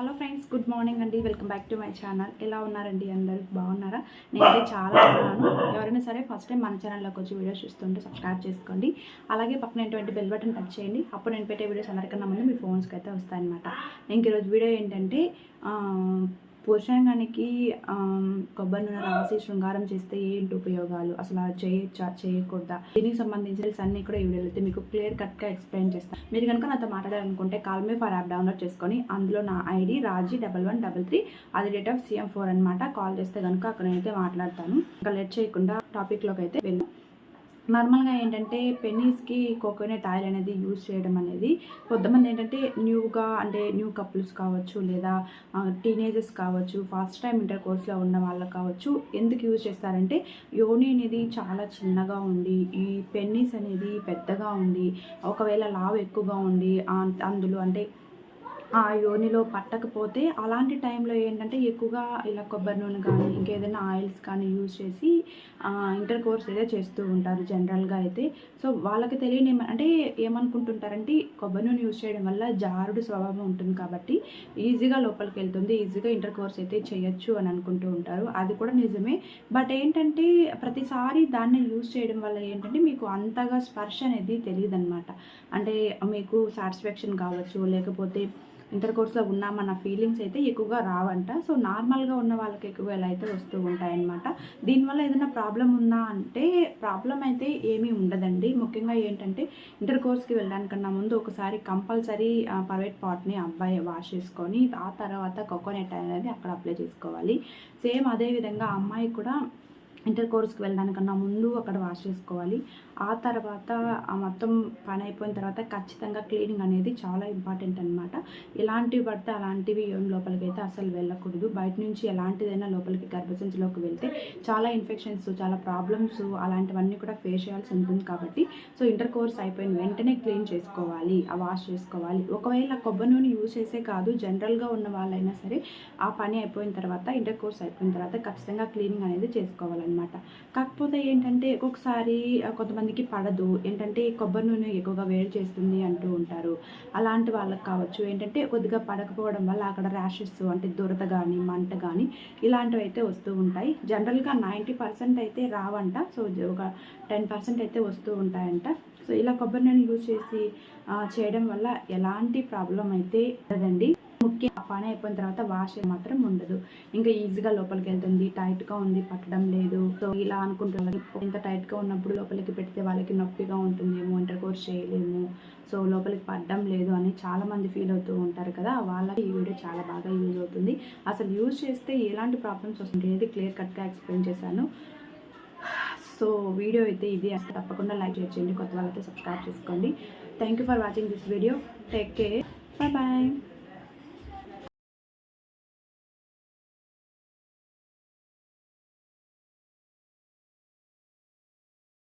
Hello friends good morning అండి. Welcome back to my channel. ఎలా ఉన్నారండి అందరూ? బాగున్నారా? నేనైతే చాలా బాగున్నాను. ఎవరైనా సరే ఫస్ట్ టైం మన ఛానల్లోకి వచ్చి వీడియోస్ చూస్తుంటే సబ్స్క్రైబ్ చేసుకోండి. అలాగే పక్కన బెల్ బటన్ టచ్ చేయండి. అప్పుడు నేను పెట్టే వీడియోస్ అందరికన్నా ముందు మీ ఫోన్స్కి అయితే వస్తాయన్నమాట. ఇంక ఈరోజు వీడియో ఏంటంటే పురుషాంగానికి కొబ్బరి నూనె రాసి శృంగారం చేస్తే ఏంటి ఉపయోగాలు? అసలు చేయొచ్చా? చేయకూడదా? దీనికి సంబంధించిన అన్ని కూడా ఈ వీడియోలో మీకు క్లియర్ కట్గా ఎక్స్ప్లెయిన్ చేస్తాను మీరు కనుక నాతో మాట్లాడాలనుకుంటే call me for app download చేసుకొని అందులో నా ID Raji double one double three అది డేట్ ఆఫ్ సీఎం ఫోర్ అనమాట కాల్ చేస్తే కనుక అక్కడ నేనైతే మాట్లాడతాను. ఇంకా లెట్ చేయకుండా టాపిక్లోకి అయితే వెళ్ళాను నార్మల్గా ఏంటంటే పెన్నీస్కి కోకోనట్ ఆయిల్ అనేది యూజ్ చేయడం అనేది కొంతమంది ఏంటంటే న్యూగా అంటే న్యూ కపుల్స్ కావచ్చు లేదా టీనేజర్స్ కావచ్చు ఫస్ట్ టైం ఇంటర్ కోర్స్లో ఉన్న వాళ్ళకి కావచ్చు ఎందుకు యూజ్ చేస్తారంటే యోని అనేది చాలా చిన్నగా ఉండి ఈ పెన్నీస్ అనేది పెద్దగా ఉండి ఒకవేళ లావు ఎక్కువగా ఉండి అందులో అంటే ఆ యోనిలో పట్టకపోతే అలాంటి టైంలో ఏంటంటే ఎక్కువగా ఇలా కొబ్బరి నూనె కానీ ఇంకేదైనా ఆయిల్స్ కానీ యూజ్ చేసి ఇంటర్ కోర్స్ అయితే చేస్తూ ఉంటారు జనరల్గా అయితే. సో వాళ్ళకి తెలియని అంటే ఏమనుకుంటుంటారంటే కొబ్బరి నూనె యూజ్ చేయడం వల్ల జారుడు స్వభావం ఉంటుంది కాబట్టి ఈజీగా లోపలికి వెళ్తుంది ఈజీగా ఇంటర్ కోర్స్ అయితే చేయొచ్చు అని అనుకుంటూ ఉంటారు. అది కూడా నిజమే. బట్ ఏంటంటే ప్రతిసారి దాన్ని యూజ్ చేయడం వల్ల ఏంటంటే మీకు అంతగా స్పర్శ అనేది తెలియదు అనమాట అంటే మీకు సాటిస్ఫాక్షన్ కావచ్చు లేకపోతే ఇంటర్ కోర్స్లో ఉన్నామన్న ఫీలింగ్స్ అయితే ఎక్కువగా రావంట. సో నార్మల్గా ఉన్న వాళ్ళకి ఎక్కువ ఇలా అయితే వస్తూ ఉంటాయన్నమాట. దీనివల్ల ఏదైనా ప్రాబ్లం ఉందా అంటే ప్రాబ్లం అయితే ఏమీ ఉండదండి. ముఖ్యంగా ఏంటంటే ఇంటర్ కోర్స్కి వెళ్ళడానికన్నా ముందు ఒకసారి కంపల్సరీ ప్రైవేట్ పార్ట్ని అబ్బాయి వాష్ చేసుకొని ఆ తర్వాత కోకోనట్ అనేది అక్కడ అప్లై చేసుకోవాలి. సేమ్ అదే విధంగా అమ్మాయి కూడా ఇంటర్ కోర్స్కి వెళ్ళడానికన్నా ముందు అక్కడ వాష్ చేసుకోవాలి. ఆ తర్వాత ఆ మొత్తం పని అయిపోయిన తర్వాత ఖచ్చితంగా క్లీనింగ్ అనేది చాలా ఇంపార్టెంట్ అనమాట ఎలాంటివి పడితే అలాంటివి ఏం లోపలికి అయితే అసలు వెళ్ళకూడదు. బయట నుంచి ఎలాంటిదైనా లోపలికి గర్భసంచిలోకి వెళ్తే చాలా ఇన్ఫెక్షన్స్ చాలా ప్రాబ్లమ్స్ అలాంటివన్నీ కూడా ఫేస్ చేయాల్సి ఉంటుంది కాబట్టి. సో ఇంటర్ కోర్స్ అయిపోయిన వెంటనే క్లీన్ చేసుకోవాలి ఆ వాష్ చేసుకోవాలి. ఒకవేళ కొబ్బరి నూనె యూజ్ చేసే కాదు జనరల్గా ఉన్న వాళ్ళైనా సరే ఆ పని అయిపోయిన తర్వాత ఇంటర్ కోర్స్ అయిపోయిన తర్వాత ఖచ్చితంగా క్లీనింగ్ అనేది అనమాట కాకపోతే ఏంటంటే ఒక్కొక్కసారి కొంతమందికి పడదు. ఏంటంటే కొబ్బరి నూనె ఎక్కువగా వేడి చేస్తుంది అంటూ ఉంటారు. అలాంటి వాళ్ళకి కావచ్చు. ఏంటంటే కొద్దిగా పడకపోవడం వల్ల అక్కడ ర్యాషెస్ అంటే దురద కానీ మంట కానీ ఇలాంటివి అయితే వస్తూ ఉంటాయి. జనరల్గా నైంటీ పర్సెంట్ అయితే రావంట. సో ఒక టెన్ పర్సెంట్ అయితే వస్తూ ఉంటాయంట. సో ఇలా కొబ్బరి నూనె యూజ్ చేసి చేయడం వల్ల ఎలాంటి ప్రాబ్లం అయితే ఉండదండి. ముఖ్యంగా పని అయిపోయిన తర్వాత వాష్ మాత్రం ఉండదు. ఇంకా ఈజీగా లోపలికి వెళ్తుంది. టైట్గా ఉంది పట్టడం లేదు. సో ఇలా అనుకుంటున్నారు ఇంత టైట్గా ఉన్నప్పుడు లోపలికి పెడితే వాళ్ళకి నొప్పిగా ఉంటుందేమో ఇంటర్ కోర్స్ చేయలేము. సో లోపలికి పడ్డం లేదు అని చాలా మంది ఫీల్ అవుతూ ఉంటారు కదా వాళ్ళకి ఈ వీడియో చాలా బాగా యూజ్ అవుతుంది. అసలు యూజ్ చేస్తే ఎలాంటి ప్రాబ్లమ్స్ వస్తుంటాయి అనేది క్లియర్ కట్గా ఎక్స్ప్లెయిన్ చేశాను. సో వీడియో అయితే ఇది. అసలు తప్పకుండా లైక్ చేయండి. కొత్త వాళ్ళైతే సబ్స్క్రైబ్ చేసుకోండి. Thank you for watching this video. Take care. Bye bye.